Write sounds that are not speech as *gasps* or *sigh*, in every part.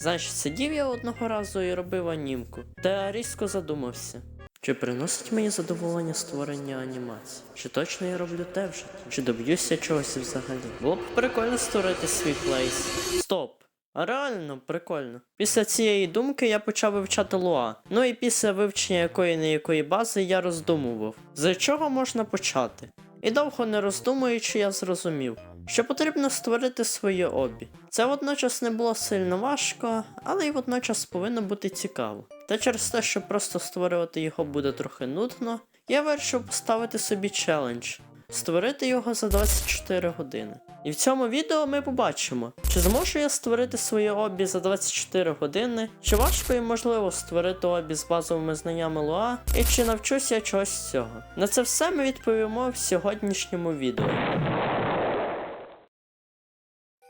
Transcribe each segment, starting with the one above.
Знаєш, сидів я одного разу і робив анімку, та різко задумався. Чи приносить мені задоволення створення анімацій? Чи точно я роблю те вже? Чи доб'юся чогось взагалі? Було б прикольно створити свій плейс. Стоп! А реально прикольно. Після цієї думки я почав вивчати Луа. Ну і після вивчення якої не якої бази я роздумував, з чого можна почати. І довго не роздумуючи, я зрозумів, що потрібно створити своє обі. Це водночас не було сильно важко, але й водночас повинно бути цікаво. Та через те, що просто створювати його буде трохи нудно, я вирішив поставити собі челендж створити його за 24 години. І в цьому відео ми побачимо, чи зможу я створити своє обі за 24 години, чи важко і можливо створити обі з базовими знаннями Луа, і чи навчусь я чогось цього. На це все ми відповімо в сьогоднішньому відео.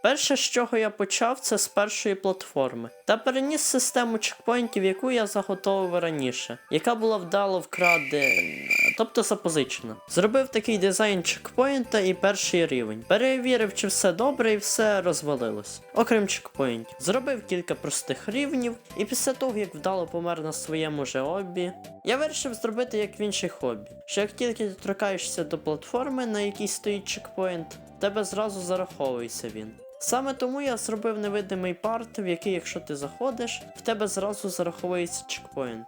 Перше, з чого я почав, це з першої платформи, та переніс систему чекпоінтів, яку я заготовив раніше, яка була вдало вкрадена, тобто запозичена. Зробив такий дизайн чекпоінта і перший рівень. Перевірив, чи все добре і все розвалилось. Окрім чекпоінтів. Зробив кілька простих рівнів, і після того, як вдало помер на своєму же обі, я вирішив зробити як в інших хобі, що як тільки доторкаєшся до платформи, на якій стоїть чекпоінт, тебе зразу зараховується він. Саме тому я зробив невидимий парт, в який, якщо ти заходиш, в тебе зразу зараховується чекпоінт.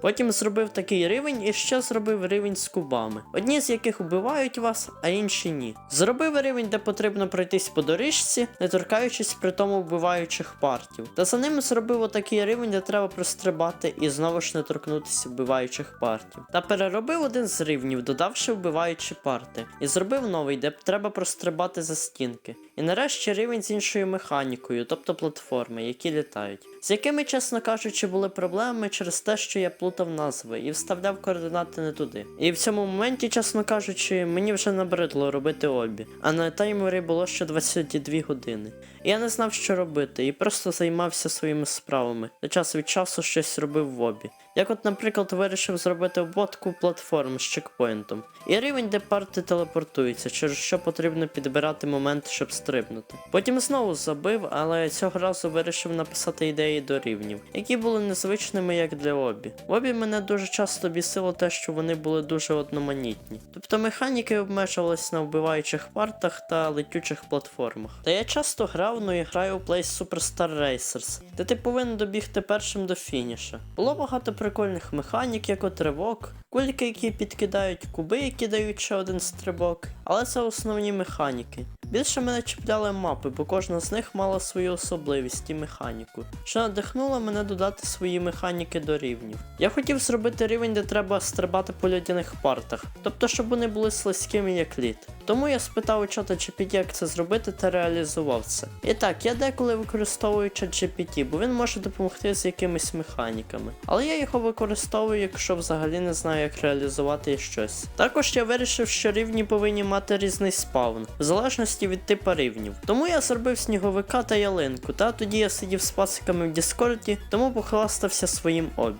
Потім зробив такий рівень і ще зробив рівень з кубами, одні з яких вбивають вас, а інші ні. Зробив рівень, де потрібно пройтись по доріжці, не торкаючись при тому вбиваючих партів. Та за ним зробив отакий рівень, де треба прострибати і знову ж не торкнутися вбиваючих партів. Та переробив один з рівнів, додавши вбиваючі парти, і зробив новий, де треба прострибати за стінки. І нарешті рівень з іншою механікою, тобто платформи, які літають. З якими, чесно кажучи, були проблеми через те, що я плутав назви і вставляв координати не туди. І в цьому моменті, чесно кажучи, мені вже набридло робити обі, а на таймері було ще 22 години. Я не знав, що робити, і просто займався своїми справами, та час від часу щось робив в обі. Як от, наприклад, вирішив зробити обводку платформ з чекпоінтом, і рівень, де парти телепортуються, через що потрібно підбирати момент, щоб стрибнути. Потім знову забив, але цього разу вирішив написати ідеї до рівнів, які були незвичними як для обі. В обі мене дуже часто бісило те, що вони були дуже одноманітні. Тобто механіки обмежувались на вбиваючих партах та летючих платформах. Та я часто грав, і граю у Play Superstar Racers, де ти повинен добігти першим до фініша. Було багато прикольних механік, як от ривок, кульки, які підкидають, куби, які дають ще один стрибок, але це основні механіки. Більше мене чіпляли мапи, бо кожна з них мала свою особливість і механіку, що надихнуло мене додати свої механіки до рівнів. Я хотів зробити рівень, де треба стрибати по льодяних партах, тобто щоб вони були слизькими як лід. Тому я спитав у чата GPT, як це зробити та реалізував це. І так, я деколи використовую чат GPT, бо він може допомогти з якимись механіками. Але я його використовую, якщо взагалі не знаю, як реалізувати щось. Також я вирішив, що рівні повинні мати різний спаун, в залежності від типу рівнів. Тому я зробив сніговика та ялинку, та тоді я сидів з пасиками в Діскорді, тому похвастався своїм обі.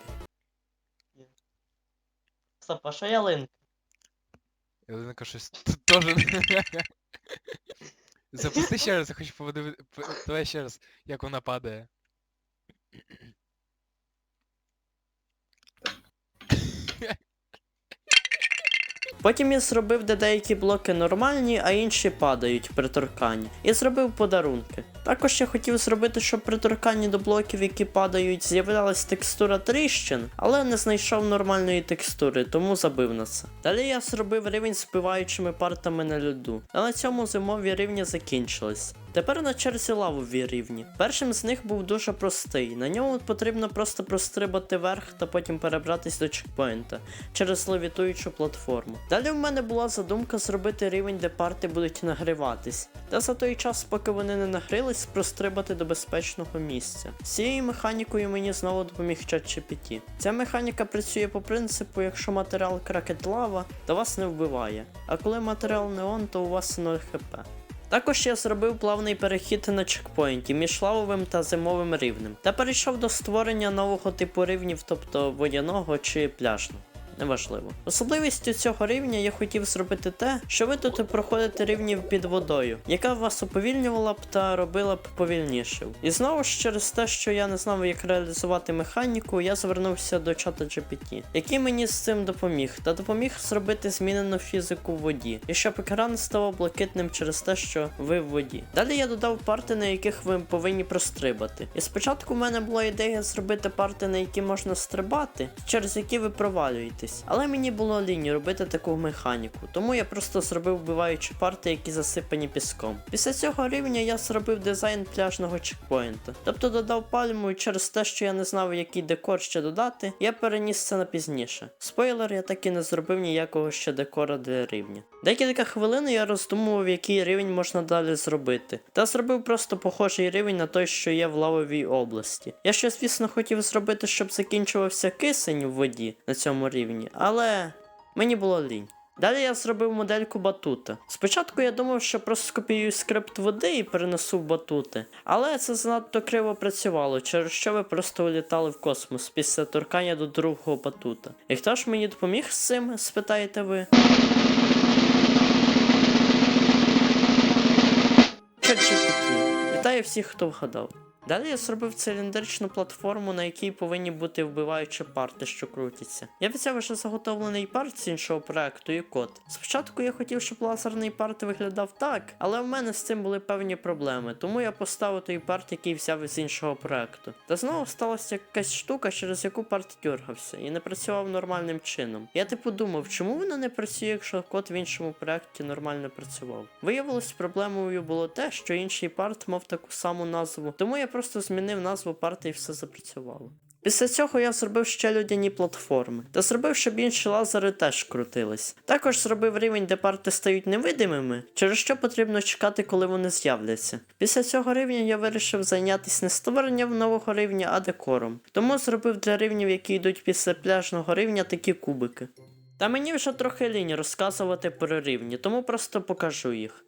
Стоп, а що ялинка? Ялинка щось тут теж. *laughs* Запусти ще раз, я хочу подивити. Давай ще раз, як вона падає. Потім я зробив, де деякі блоки нормальні, а інші падають при торканні. І зробив подарунки. Також я хотів зробити, щоб при торканні до блоків, які падають, з'являлась текстура тріщин, але не знайшов нормальної текстури, тому забив на це. Далі я зробив рівень з вбиваючими партами на льоду. А на цьому зимові рівні закінчились. Тепер на черзі лавові рівні. Першим з них був дуже простий. На ньому потрібно просто прострибати вверх та потім перебратись до чекпоінта через левітуючу платформу. Далі в мене була задумка зробити рівень, де парти будуть нагріватись, та за той час, поки вони не нагрілись, прострибати до безпечного місця. З цією механікою мені знову допоміг чат GPT. Ця механіка працює по принципу, якщо матеріал кракет лава, то вас не вбиває, а коли матеріал неон, то у вас 0 хп. Також я зробив плавний перехід на чекпоінті між лавовим та зимовим рівнем, та перейшов до створення нового типу рівнів, тобто водяного чи пляжного. Неважливо. Особливістю цього рівня я хотів зробити те, що ви тут проходите рівнів під водою, яка вас уповільнювала б та робила б повільніше. І знову ж через те, що я не знав, як реалізувати механіку, я звернувся до чата GPT, який мені з цим допоміг, та допоміг зробити змінену фізику в воді, і щоб екран ставав блакитним через те, що ви в воді. Далі я додав парти, на яких ви повинні прострибати. І спочатку в мене була ідея зробити парти, на які можна стрибати, через які ви провалюєтесь. Але мені було лінь робити таку механіку, тому я просто зробив вбиваючі парти, які засипані піском. Після цього рівня я зробив дизайн пляжного чекпоінта. Тобто додав пальму, і через те, що я не знав, який декор ще додати, я переніс це на пізніше. Спойлер, я так і не зробив ніякого ще декора для рівня. Декілька хвилин я роздумував, який рівень можна далі зробити, та зробив просто похожий рівень на той, що є в лавовій області. Я ще, звісно, хотів зробити, щоб закінчувався кисень в воді на цьому рівні, але мені було лінь. Далі я зробив модельку батута. Спочатку я думав, що просто скопіюю скрипт води і перенесу в батути, але це занадто криво працювало, через що ви просто улітали в космос після торкання до другого батута. І хто ж мені допоміг з цим, спитаєте ви? Вітаю всіх, хто вгадав. Далі я зробив циліндричну платформу, на якій повинні бути вбиваючі парти, що крутяться. Я взяв вже заготовлений парт з іншого проекту і код. Спочатку я хотів, щоб лазерний парт виглядав так, але в мене з цим були певні проблеми, тому я поставив той парт, який взяв з іншого проекту. Та знову сталася якась штука, через яку парт дергався і не працював нормальним чином. Я типу думав, чому воно не працює, якщо код в іншому проекті нормально працював. Виявилось, проблемою було те, що інший парт мав таку саму назву, тому я просто змінив назву парти і все запрацювало. Після цього я зробив ще людяні платформи та зробив, щоб інші лазери теж крутились. Також зробив рівень, де парти стають невидимими, через що потрібно чекати, коли вони з'являться. Після цього рівня я вирішив зайнятися не створенням нового рівня, а декором. Тому зробив для рівнів, які йдуть після пляжного рівня, такі кубики. Та мені вже трохи лінь розказувати про рівні, тому просто покажу їх.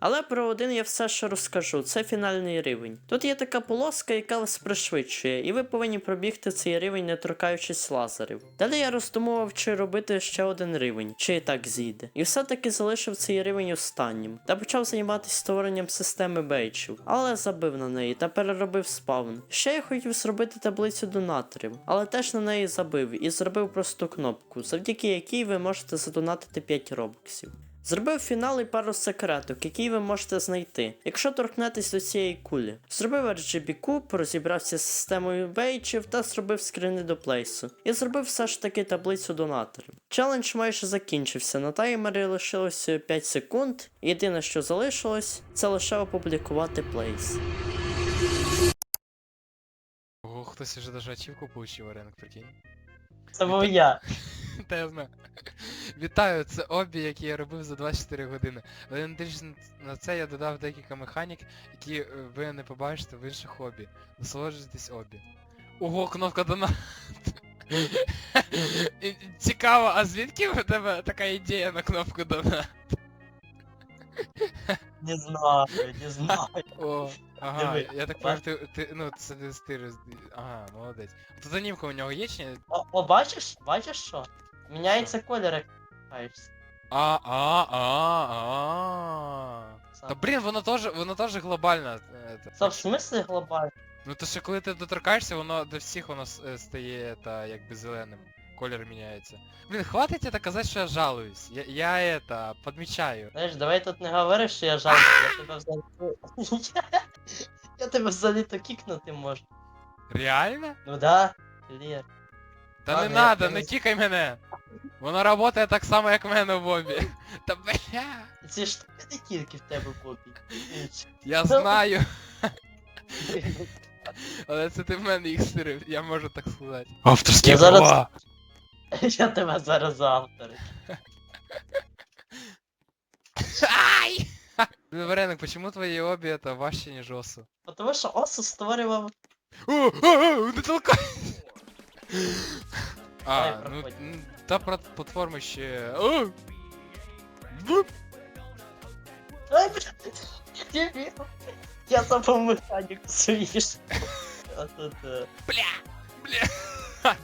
Але про один я все ще розкажу, це фінальний рівень. Тут є така полоска, яка вас пришвидшує, і ви повинні пробігти цей рівень, не торкаючись лазерів. Далі я роздумував, чи робити ще один рівень, чи і так зійде. І все-таки залишив цей рівень останнім, та почав займатися створенням системи бейчів, але забив на неї та переробив спавн. Ще я хотів зробити таблицю донаторів, але теж на неї забив і зробив просту кнопку, завдяки якій ви можете задонатити 5 робоксів. Зробив фінал і пару секреток, які ви можете знайти, якщо торкнетесь до цієї кулі. Зробив RGB куб, розібрався з системою бейчів та зробив скрини до плейсу. І зробив все ж таки таблицю донаторів. Челендж майже закінчився. На таймері лишилося 5 секунд. Єдине, що залишилось, це лише опублікувати плейс. Ого, хтось уже даже ачівку получив, Оренок, прикинь. Це був я. Та я знаю. Вітаю, це обі, які я робив за 24 години. Але на це я додав декілька механік, які е, ви не побачите в інших обі. Насолоджуйтесь обі. Ого, кнопка донат. Цікаво, а звідки в тебе така ідея на кнопку донат? Не знаю, не знаю. О, ага, Диви, я так понял, ти, ти, ну, це ти роз... Ага, молодець. Тут анімка у нього є чи ні? О, о, бачиш? Бачиш що? Міняється колір, як каєшся. А, а, а, а. Та блін, воно теж, воно теж глобально. це. Це в смислі глобально? Ну то що коли ти доторкаєшся, воно до всіх воно е, стає та якби зеленим. Колір міняється. Блін, хватить это казати, що я жалуюсь. Я, я это, подмічаю. Знаєш, давай тут не говориш, що я жалко, я тебе взагалі... *laughs* Я тебе взагалі то кікнути можу. Реально? Ну да, Лір. Та Ладно, не я- надо, не кікай мене. Воно працює так само, як в мене в обі. *laughs* Та бля. Ці штуки не тільки в тебе копій. Я знаю, *laughs* але це ти в мене їх стирив, я можу так сказати. Авторські Я зараз- права. *laughs* Я тебе зараз авторю. Ай! Блин, Вареник, почему твои обе это важче, ніж осу? Тому що Осу створював. О, о, о, не толкай! А, Давай, ну, проходь. м, та про платформи ще... О! Вуп! Ай, блядь, дебіл. Я забув механіку свіж. А тут... е, Бля! Бля!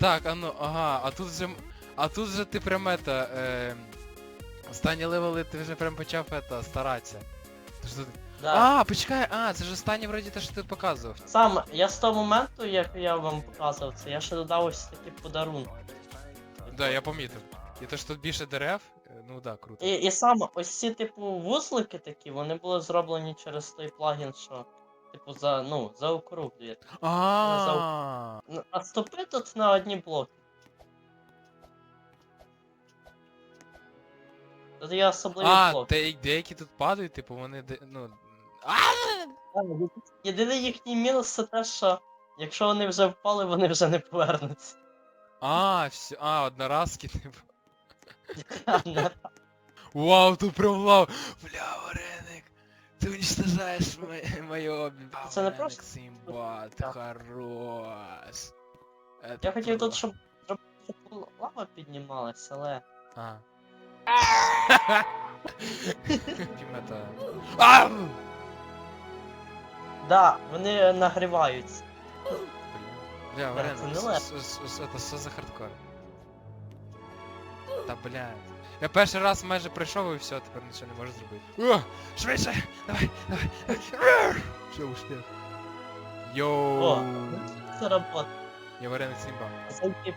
Так, а ну, ага, а тут вже. м- А тут же ти прям это. Е, останні левели ти вже прям почав это, старатися. Ти ж тут... Да. А, почекай, а, це ж останнє вроді те, що ти показував. Сам, я з того моменту, як я вам показував це, я ще додав ось такі подарунки. Да, я помітив. І те, що тут більше дерев, е, ну да, круто. І, і саме ось ці, типу, вузлики такі, вони були зроблені через той плагін, що, типу, за, ну, заокруглює. А. Ну, А стопи тут на одні блоки. Тут є особливі А, блоки. те, деякі тут падають, типу, вони де, ну. А! А, Єдиний їхній мінус це те, що якщо вони вже впали, вони вже не повернуться. А, все, а, одноразки, типу. *laughs* Не Вау, тут прям лав. Бля, вареник. Ты уничтожаешь мои, мои обе. Це не просто- Симба, ты Так. хорош. Это Я хотів тут, круто. щоб, щоб щоб лава піднімалась, але. А. *laughs* Ким это? Да, вони нагріваються. Бля, це вареник, не с- с- с- это что за хардкор? Та блядь. Я перший раз майже пройшов і все, тепер нічого не можу зробити. О, швидше! Давай, давай, давай. Що успіх? Йоу. О, Це робота. Я вареник Сімба. Зайди.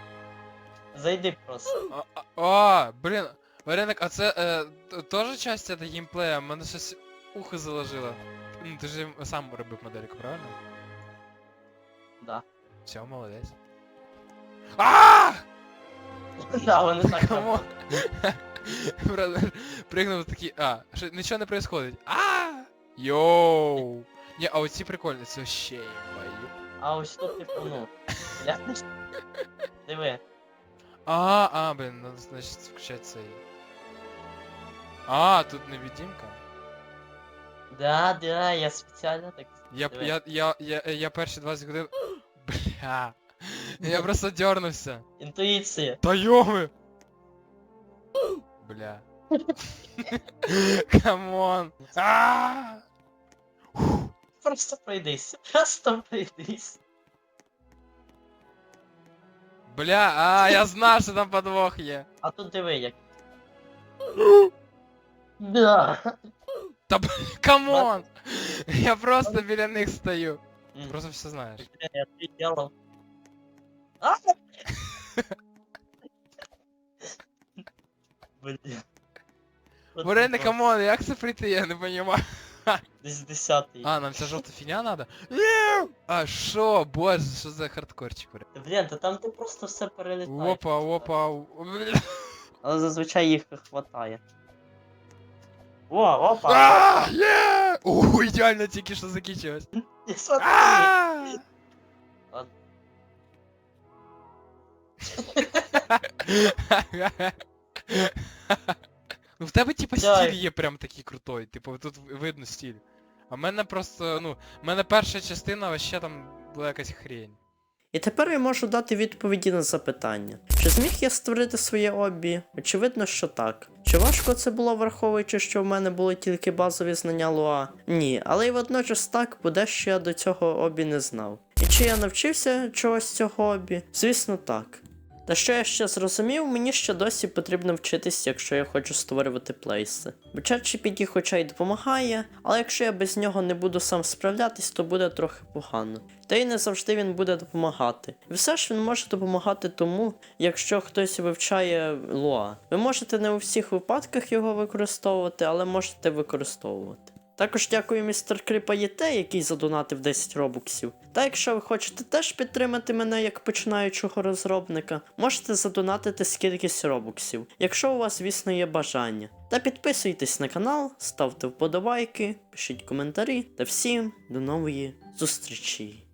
Зайди просто. А, а, О, блін, вареник, а це е, т- теж часть это геймплея? Мене щось ухо заложило. Ну, ти ж сам робив модельку, правильно? Да. Все, молодець. А! *laughs* Да, вони так Кому? роблять. Брат, Пригнув такий, а, що нічого не происходить. А! Йоу! Ні, а оці прикольні, це ще мої. А ось тут, типу, ну. Я... Диви. А, а, блін, надо, значить, включати цей. А, тут невидимка. Да, да, я спеціально так. Я, Диви. я, я, я, я перші 20 годин... Бля. Я просто дернувся. Інтуїція. Та йоми! Бля. *laughs* Камон. А! Просто пройдись. Просто пройдись. Бля, а, я знав, що там подвох є. А тут диви як. *gasps* Да. *laughs* Камон! Я просто біля них стою. М, Просто все знаєш. Я ты делал. А! Блін. От Варене, типу, камон, як це прийти, я не розумію. *laughs* Десь десятий. А, нам ця жовта фіня надо? А, що? Боже, що за хардкорчик? бля? Блін, та там ти просто все перелітаєш. Опа, опа, бля. Але зазвичай їх хватає. О, опа! А, є! О, ідеально тільки що закінчилось. І смотри! А! Ну в тебе типа стиль є прям такий крутой, типу тут видно стиль. А в мене просто, ну, в мене перша частина вообще там була якась хрень. І тепер я можу дати відповіді на запитання. Чи зміг я створити своє обі? Очевидно, що так. Чи важко це було, враховуючи, що в мене були тільки базові знання Луа? Ні, але й водночас так, бо дещо я до цього обі не знав. І чи я навчився чогось цього обі? Звісно, так. Та що я ще зрозумів, мені ще досі потрібно вчитись, якщо я хочу створювати плейси. Бо ChatGPT хоча й допомагає, але якщо я без нього не буду сам справлятись, то буде трохи погано. Та й не завжди він буде допомагати. І все ж він може допомагати тому, якщо хтось вивчає Луа. Ви можете не у всіх випадках його використовувати, але можете використовувати. Також дякую містер Кріпа ЄТ, який задонатив 10 робоксів. Та якщо ви хочете теж підтримати мене як починаючого розробника, можете задонатити скількись робоксів, якщо у вас, звісно, є бажання. Та підписуйтесь на канал, ставте вподобайки, пишіть коментарі та всім до нової зустрічі.